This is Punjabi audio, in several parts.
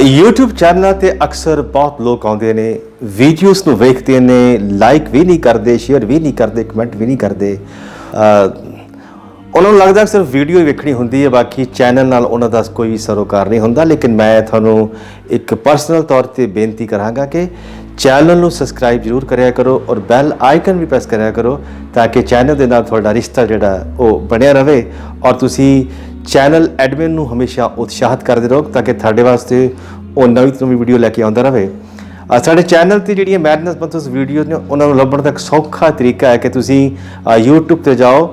YouTube ਚੈਨਲਾਂ ਤੇ ਅਕਸਰ ਬਹੁਤ ਲੋਕ ਆਉਂਦੇ ਨੇ ਵੀਡੀਓਜ਼ ਨੂੰ ਵੇਖਦੇ ਨੇ ਲਾਈਕ ਵੀ ਨਹੀਂ ਕਰਦੇ ਸ਼ੇਅਰ ਵੀ ਨਹੀਂ ਕਰਦੇ ਕਮੈਂਟ ਵੀ ਨਹੀਂ ਕਰਦੇ। ਉਹਨਾਂ ਨੂੰ ਲੱਗਦਾ ਸਿਰਫ ਵੀਡੀਓ ਹੀ ਵੇਖਣੀ ਹੁੰਦੀ ਹੈ, ਬਾਕੀ ਚੈਨਲ ਨਾਲ ਉਹਨਾਂ ਦਾ ਕੋਈ ਸਰੋਕਾਰ ਨਹੀਂ ਹੁੰਦਾ। ਲੇਕਿਨ ਮੈਂ ਤੁਹਾਨੂੰ ਇੱਕ ਪਰਸਨਲ ਤੌਰ ਤੇ ਬੇਨਤੀ ਕਰਾਂਗਾ ਕਿ ਚੈਨਲ ਨੂੰ ਸਬਸਕ੍ਰਾਈਬ ਜ਼ਰੂਰ ਕਰਿਆ ਕਰੋ ਔਰ ਬੈਲ ਆਈਕਨ ਵੀ ਪ੍ਰੈਸ ਕਰਿਆ ਕਰੋ, ਤਾਂ ਕਿ ਚੈਨਲ ਦੇ ਨਾਲ ਤੁਹਾਡਾ ਰਿਸ਼ਤਾ ਜਿਹੜਾ ਉਹ ਬਣਿਆ ਰਹੇ। ਔਰ ਤੁਸੀਂ ਚੈਨਲ ਐਡਮਿਨ ਨੂੰ ਹਮੇਸ਼ਾ ਉਤਸ਼ਾਹਿਤ ਕਰਦੇ ਰਹੋ ਤਾਂ ਕਿ ਤੁਹਾਡੇ ਵਾਸਤੇ ਉਹ ਨਵੀਂ ਤੋਂ ਨਵੀਂ ਵੀਡੀਓ ਲੈ ਕੇ ਆਉਂਦਾ ਰਹੇ। ਸਾਡੇ ਚੈਨਲ ਤੇ ਜਿਹੜੀਆਂ ਮੈਡਨੈਸ ਬੰਤਸ ਵੀਡੀਓਜ਼ ਨੇ ਉਹਨਾਂ ਨੂੰ ਲੱਭਣ ਦਾ ਇੱਕ ਸੌਖਾ ਤਰੀਕਾ ਹੈ ਕਿ ਤੁਸੀਂ ਅਹ YouTube ਤੇ ਜਾਓ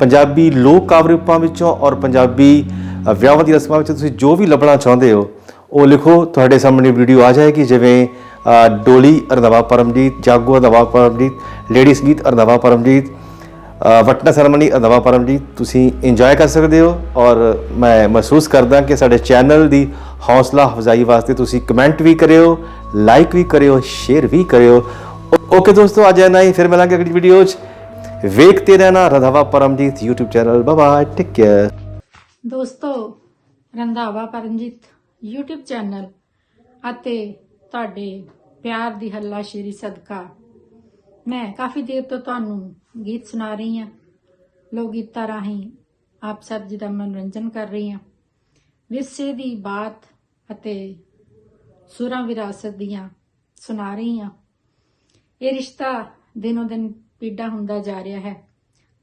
ਪੰਜਾਬੀ ਲੋਕ ਕਾਵਿ ਰੂਪਾਂ ਵਿੱਚੋਂ ਔਰ ਪੰਜਾਬੀ ਅ, ਵਿਆਹਾਂ ਦੀ ਰਸਮਾਂ ਵਿੱਚ ਤੁਸੀਂ ਜੋ ਵੀ ਲੱਭਣਾ ਚਾਹੁੰਦੇ ਹੋ ਉਹ ਲਿਖੋ ਤੁਹਾਡੇ ਸਾਹਮਣੇ ਵੀਡੀਓ ਆ ਜਾਏਗੀ ਜਿਵੇਂ ਡੋਲੀ ਅਰਦਵਾ ਪਰਮਜੀਤ ਜਾਗੋ ਅਰਦਵਾ ਪਰਮਜੀਤ ਲੇਡੀ ਸੰਗੀਤ ਅਰਦਵਾ ਪਰਮਜੀਤ ਵਟਨਾ ਸਰਮਨੀ ਅਰਦਵਾ ਪਰਮਜੀਤ ਤੁਸੀਂ ਇੰਜੋਏ ਕਰ ਸਕਦੇ ਹੋ ਔਰ ਮੈਂ ਮਹਿਸੂਸ ਕਰਦਾ ਕਿ ਸਾਡੇ ਚੈਨਲ ਦੀ ਹੌਸਲਾ ਅਫਜ਼ਾਈ ਵਾਸਤੇ ਤੁਸੀਂ ਕਮੈਂਟ ਵੀ ਕਰਿਓ ਲਾਈਕ ਵੀ ਕਰਿਓ ਸ਼ੇਅਰ ਵੀ ਕਰਿਓ। ਓਕੇ ਦੋਸਤੋ, ਅੱਜ ਇੰਨਾ ਹੀ, ਫਿਰ ਮਿਲਾਂਗੇ ਅਗਲੀ ਵੀਡੀਓ 'ਚ। ਵੇਖਤੇ ਰਹਿਣਾ, Randhawa Paramjit YouTube channel bye take care ਦੋਸਤੋ, ਰੰਧਾਵਾ ਪਰਮਜੀਤ, YouTube ਚੈਨਲ ਅਤੇ ਤੁਹਾਡੇ ਪਿਆਰ ਦੀ ਹੱਲਾ ਸਦਕਾ। ਮੈਂ ਕਾਫੀ ਦੇਰ ਤੋਂ ਤੁਹਾਨੂੰ ਗੀਤ ਸੁਣਾ ਰਹੀ ਹਾਂ ਲੋਕ ਗੀਤਾਂ ਰਾਹੀਂ ਆਪ ਸਭ ਜੀ ਦਾ ਮਨੋਰੰਜਨ ਕਰ ਰਹੀ ਹਾਂ। ਵਿਰਸੇ ਦੀ ਬਾਤ ਅਤੇ ਸੁਰਾਂ ਵਿਰਾਸਤ ਦੀਆਂ ਸੁਣਾ ਰਹੀ ਹਾਂ। ਇਹ ਰਿਸ਼ਤਾ ਦਿਨੋ ਦਿਨ ਪੀੜਾ ਹੁੰਦਾ ਜਾ ਰਿਹਾ ਹੈ।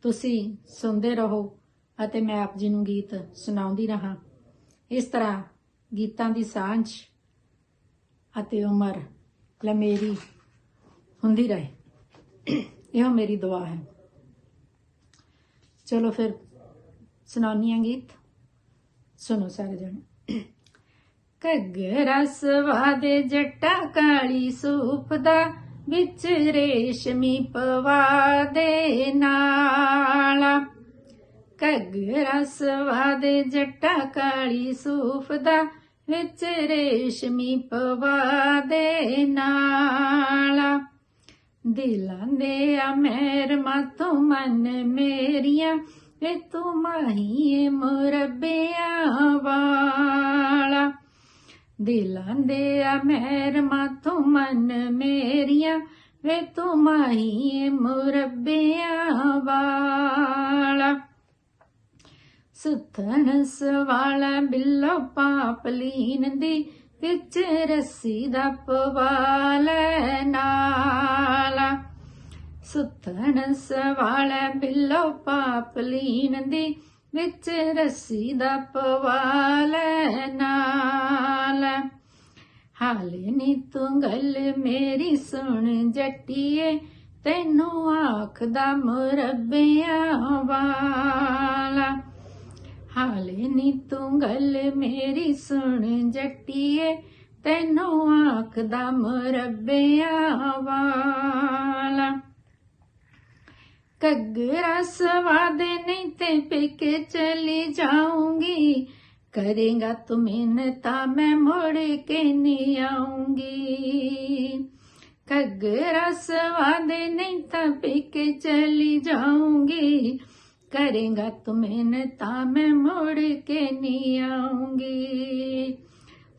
ਤੁਸੀਂ ਸੁਣਦੇ ਰਹੋ ਅਤੇ ਮੈਂ ਆਪ ਜੀ ਨੂੰ ਗੀਤ ਸੁਣਾਉਂਦੀ ਰਹਾ। ਇਸ ਤਰ੍ਹਾਂ ਗੀਤਾਂ ਦੀ ਸਾਂਝ ਅਤੇ ਉਮਰ ਲਮੇਰੀ ਹੁੰਦੀ ਰਹੇ। ਇਹੋ ਮੇਰੀ ਦੁਆ ਹੈ। ਚਲੋ ਫਿਰ ਸੁਣਾਉਣੀ ਆ ਗੀਤ। ਸੁਣੋ ਸਾਰੇ ਜਣੇ। ਘੱਗਰਾ ਸਵਾਦੇ ਜੱਟਾ ਕਾਲੀ ਸੂਪ ਦਾ ਵਿੱਚ ਰੇਸ਼ਮੀ ਪਵਾ ਦੇ ਨਾਲਾ। ਘੱਗਰਾ ਸਵਾਦੇ ਜੱਟਾ ਕਾਲੀ ਸੂਫ ਦਾ ਵਿੱਚ ਰੇਸ਼ਮੀ ਪਵਾ ਦੇ ਨਾਲਾ। ਦਿਲਾਂ ਦੇ ਆ ਮੇਰ ਮਾਤੋਂ ਮਨ ਮੇਰੀਆਂ ਵੇ ਤੂੰ ਮਾਹੀਏ ਮੁਰਬਿਆਂ ਵਾਲਾ ਦਿਲਾਂ ਦੇ ਆ ਮੇਰ ਮਾਤੋਂ ਮਨ ਮੇਰੀਆਂ ਵੇ ਤੂੰ ਮਾਹੀਏ ਮੁਰਬਿਆਂ ਵਾਲਾ ਸੁਥਣ ਸਵਾਲਾ ਬਿੱਲੋ ਪਾਪਲੀਨ ਦੀ ਵਿੱਚ ਰੱਸੀ ਦਾ ਪਵਾਲ ਨਾਲਾ। ਸੁਥਣ ਸਵਾਲਾ ਬਿੱਲੋ ਪਾਪ ਪਾਪਲੀਨ ਦੀ, ਵਿੱਚ ਰੱਸੀ ਦਾ ਪਵਾਲ ਨਾਲ। ਹਾਲੇ ਨੀ ਤੂੰ ਗੱਲ ਮੇਰੀ ਸੁਣ ਜੱਟੀਏ, ਤੈਨੂੰ ਆਖਦਾ ਮੁਰੱਬਿਆਂ ਵਾਲਾ। ਹਾਲੇ ਨੀ ਤੂੰ ਗੱਲ ਮੇਰੀ ਸੁਣ, ਜੱਟੀਏ, ਤੈਨੂੰ ਆਖਦਾ ਮੁਰੱਬਿਆਂ ਵਾਲਾ। ਘੱਗਰਾ ਸਵਾਦੇ ਨਹੀਂ ਤੇ ਪਿਕੇ ਚਲੀ ਜਾਊਂਗੀ। ਕਰੇਗਾ ਤੂੰ ਮਿਹਨਤਾਂ ਮੈਂ ਮੁੜ ਕੇ ਨਹੀਂ ਆਉਂਗੀ ਘੱਗਰਾ ਸਵਾਦੇ ਨਹੀਂ ਤਾਂ ਪਿਕੇ ਚਲੀ ਜਾਊਂਗੀ। ਕਰੇਗਾ ਤੂੰ ਮਿਹਨਤਾਂ ਮੈਂ ਮੁੜ ਕੇ ਨਹੀਂ ਆਉਂਗੀ।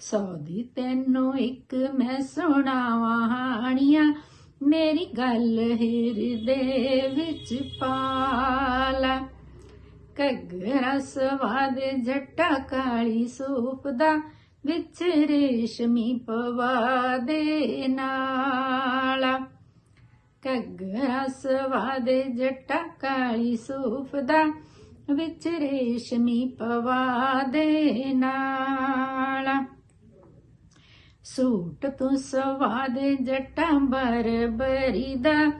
ਸੌ ਦੀ ਤੈਨੂੰ ਇੱਕ ਮੈਂ ਸੁਣਾਵਾਂ ਹਾਣੀਆਂ, ਮੇਰੀ ਗੱਲ ਹਿਰਦੇ ਵਿੱਚ ਪਾਲਾ। ਘੱਗਰਾ ਸਵਾਦ ਜੱਟਾ ਕਾਲੀ ਸੂਪ ਦਾ ਵਿੱਚ ਰੇਸ਼ਮੀ ਪਵਾ ਦੇ ਨਾਲਾ। ਘੱਗਰਾ ਸਵਾਦ ਜੱਟਾ ਕਾਲੀ ਸੂਫ ਦਾ, ਵਿੱਚ ਰੇਸ਼ਮੀ ਪਵਾ ਦੇ ਨਾਲਾ। ਸੂਟ ਤੂੰ ਸਵਾਦ ਜੱਟਾ ਬਰਬਰੀ ਦਾ,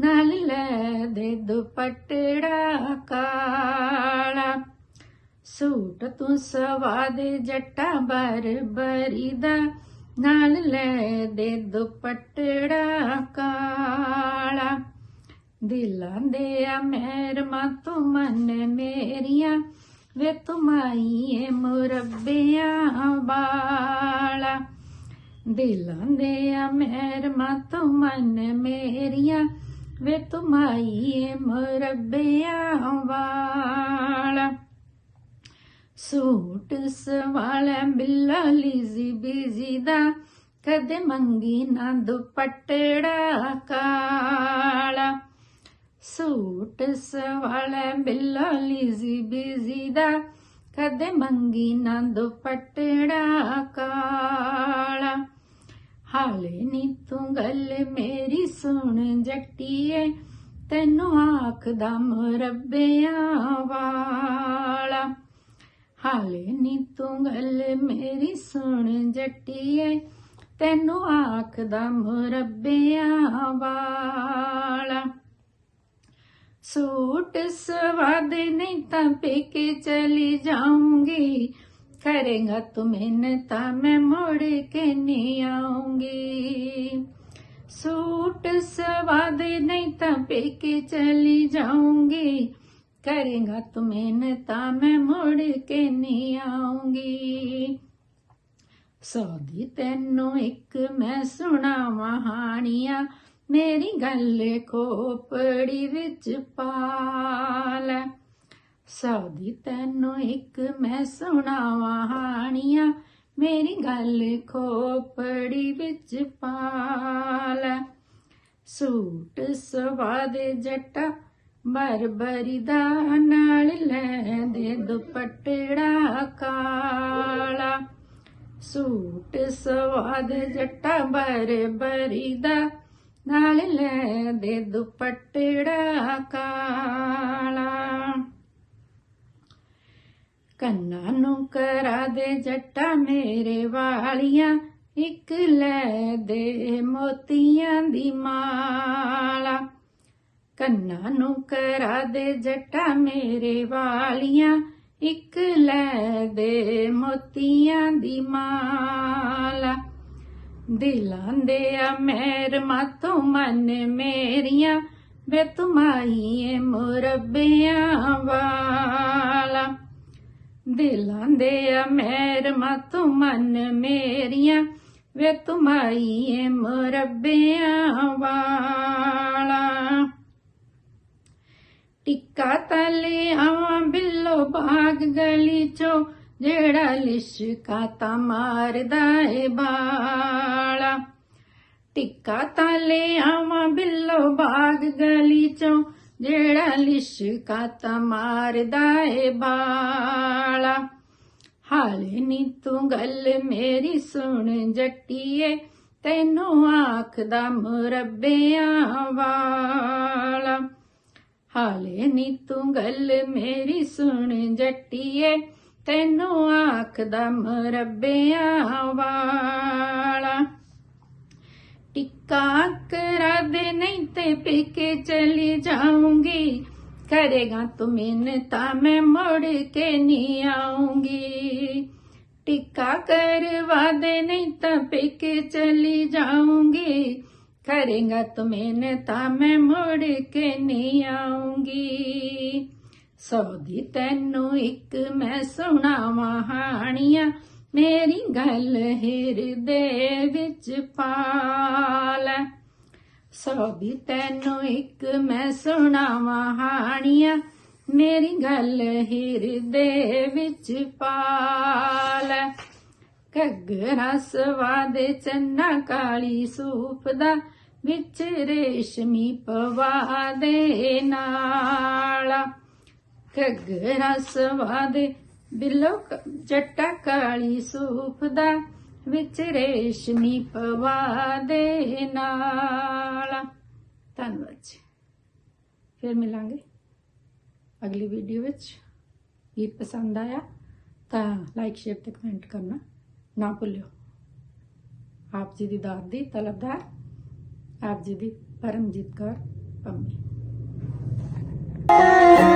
ਨਾਲ ਲੈ ਦੇ ਦੁਪੱਟੜਾ ਕਾਲਾ। ਸੂਟ ਤੂੰ ਸਵਾਦ ਜੱਟਾ ਬਰਬਰੀ ਦਾ ਨਾਲ ਲੈ ਦੇ ਦੁਪੱਟੜਾ ਕਾਲਾ। ਦਿਲਾਂ ਦੇ ਆ ਮੇਰ ਤੂੰ ਮਨ ਮੇਰੀਆਂ ਵੇ ਤੁਮਾਈਏ ਮੁਰੱਬਿਆਂ ਵਾਲਾ। ਦਿਲਾਂ ਦੇ ਆ ਮੇਰ ਤੂੰ ਮਨ ਮੇਰੀਆਂ ਵੇ ਤੁਮਾਈਏ ਮੁਰੱਬਿਆਂ ਵਾਲਾ। ਸੂਟ ਸਵਾਲਾ ਬਿੱਲਾ ਲੀਜ਼ੀ ਬੀਜ਼ੀ ਦਾ, ਕਦੇ ਮੰਗੀ ਨਾ ਦੁਪੱਟੜਾ ਕਾਲਾ। ਸੂਟ ਸਵਾਲਾ ਬਿੱਲਾ ਲੀਜ਼ੀ ਬੀਜ਼ੀ ਦਾ, ਕਦੇ ਮੰਗੀ ਨਾ ਦੁਪੱਟੜਾ ਕਾਲਾ। ਹਾਲੇ ਨੀ ਤੂੰ ਗੱਲ ਮੇਰੀ ਸੁਣ ਜੱਟੀਏ ਤੈਨੂੰ ਆਖਦਾ ਮੁਰੱਬਿਆਂ ਵਾਲਾ। ਹਾਲੇ ਨੀ ਤੂੰ ਗੱਲ ਮੇਰੀ ਸੁਣ ਜੱਟੀਏ, ਤੈਨੂੰ ਆਖਦਾ ਮੁਰੱਬਿਆਂ ਵਾਲਾ। ਸੂਟ ਸਵਾਦੇ ਨਹੀਂ ਤਾਂ ਪੇਕੇ ਚਲੀ ਜਾਊਂਗੀ, ਕਰੇਗਾ ਤੂੰ ਮੈਨੂੰ ਤਾਂ ਮੈਂ ਮੋੜ ਕੇ ਨਹੀਂ ਆਉਂਗੀ ਸੂਟ ਸਵਾਦੇ ਨਹੀਂ ਤਾਂ ਪੇਕੇ ਚਲੀ ਜਾਉਂਗੀ करेगा तू मेहनता मैं मोड़ के नहीं आऊंगी ਸੌਦੀ ਤੈਨੂੰ ਇੱਕ ਮੈਂ ਸੁਣਾਵਾਂ ਹਾਣੀਆਂ ਮੇਰੀ ਗੱਲ ਖੋਪੜੀ ਵਿੱਚ ਪਾ ਲੈ ਸੌਦੀ ਤੈਨੂੰ ਇੱਕ ਮੈਂ ਸੁਣਾਵਾਂ ਹਾਣੀਆਂ ਮੇਰੀ ਗੱਲ ਖੋਪੜੀ ਵਿੱਚ ਪਾ ਲੈ ਸੂਟ ਸਵਾਦੇ ਜੱਟਾ ਬਰਬਰੀ ਦਾ ਨਾਲ ਲੈ ਦੇ ਦੁਪੱਟੜਾ ਕਾਲਾ। ਸੂਟ ਸਵਾਦ ਜੱਟਾ ਬਰਬਰੀ ਦਾ ਨਾਲ ਲੈ ਦੇ ਦੁਪੱਟੜਾ ਕਾਲਾ। ਕੰਨਾਂ ਨੂੰ ਕਰਾ ਦੇ ਜੱਟਾ ਮੇਰੇ ਵਾਲੀਆਂ, ਇੱਕ ਲੈ ਦੇ ਮੋਤੀਆਂ ਦੀ ਮਾਲਾ। ਕੰਨਾਂ ਨੂੰ ਕਰਾ ਦੇ ਜੱਟਾ ਮੇਰੇ ਵਾਲੀਆਂ, ਇੱਕ ਲੈ ਦੇ ਮੋਤੀਆਂ ਦੀ ਮਾਲਾ। ਦਿਲਾਂ ਦੇ ਆ ਮੇਰ ਮਾਤੋਂ ਮਨ ਮੇਰੀਆਂ, ਵੇ ਤੁਮਾਈਏ ਮੁਰੱਬਿਆਂ ਵਾਲਾ। ਦਿਲਾਂ ਦੇ ਆ ਮੇਰ ਮਾਤੋਂ ਮਨ ਮੇਰੀਆਂ, ਵੇ ਤੁਮਾਈਏ ਮੁਰੱਬਿਆਂ ਵਾਲਾ। ਟਿੱਕਾ ਤਲੇ ਆਵਾਂ, ਬਿੱਲੋ ਬਾਗ ਗਲੀ ਚੋਂ। ਜਿਹੜਾ ਲਿਸ਼ਕਾ ਤਾ ਮਾਰਦਾ ਏ ਬਾਲਾ। ਟਿੱਕਾ ਤਲੇ ਆਵਾਂ, ਬਿੱਲੋ ਬਾਗ ਗਲੀ ਚੋਂ। ਜਿਹੜਾ ਲਿਸ਼ਕਾ ਮਾਰਦਾ ਏ ਬਾਲਾ। ਹਾਲੇ ਨੀ ਤੂੰ ਗੱਲ ਮੇਰੀ ਸੁਣ ਜੱਟੀਏ। ਤੈਨੂੰ ਆਖਦਾ ਮੁਰੱਬਿਆਂ ਵਾਲਾ। ਹਾਲੇ ਨੀ ਤੂੰ ਗੱਲ ਮੇਰੀ ਸੁਣ ਜੱਟੀਏ, ਤੈਨੂੰ ਆਖਦਾ ਮੁਰੱਬਿਆਂ ਵਾਲਾ। ਟਿੱਕਾ ਕਰਾ ਦੇ ਨਹੀਂ ਤੇ ਪੀਕੇ ਚਲੀ ਜਾਊਂਗੀ। ਕਰੇਗਾ ਤੂੰ ਮਿਹਨਤਾ ਮੈਂ ਮੁੜ ਕੇ ਨਹੀਂ ਆਉਂਗੀ ਟਿੱਕਾ ਕਰਵਾ ਦੇ ਨਹੀਂ ਤਾਂ ਪੀਕੇ ਚਲੀ ਜਾਊਂਗੀ। करेगा तो मैंने ता मैं मुड़ के नहीं आऊंगी ਸੌਦੀ ਤੈਨੂੰ ਇੱਕ ਮੈਂ ਸੁਣਾਵਾਂ ਹਾਣੀਆਂ ਮੇਰੀ ਗੱਲ ਹਿਰਦੇ ਵਿੱਚ ਪਾ ਲੈ ਸੌਦੀ ਤੈਨੂੰ ਇੱਕ ਮੈਂ ਸੁਣਾਵਾਂ ਹਾਣੀਆਂ ਮੇਰੀ ਗੱਲ ਹਿਰਦੇ ਵਿੱਚ ਪਾ ਲੈ ਘੱਗਰਾ ਸਵਾਦੇ ਚੰਨਾ ਕਾਲੀ ਸੂਪ ਦਾ ਵਿੱਚ ਰੇਸ਼ਮੀ ਪਵਾ ਦੇ ਨਾਲਾ। ਘੱਗਰਾ ਸਵਾਦੇ ਬਿੱਲੋ ਕ- ਜੱਟਾ ਕਾਲੀ ਸੂਪ ਦਾ ਵਿੱਚ ਰੇਸ਼ਮੀ ਪਵਾ ਦੇ ਨਾਲਾ। ਧੰਨਵਾਦ ਜੀ। ਫਿਰ ਮਿਲਾਂਗੇ ਅਗਲੀ ਵੀਡੀਓ ਵਿੱਚ। ਗੀਤ ਪਸੰਦ ਆਇਆ ਤਾਂ ਲਾਈਕ ਸ਼ੇਅਰ ਤੇ ਕਮੈਂਟ ਕਰਨਾ ਨਾ ਭੁੱਲਿਓ। ਆਪ ਜੀ ਦੀ ਦਾਤ ਦੀ ਤਲਬਦਾਰ ਆਪ ਜੀ ਦੀ ਪਰਮਜੀਤ ਕੌਰ ਪੰਮੀ Thank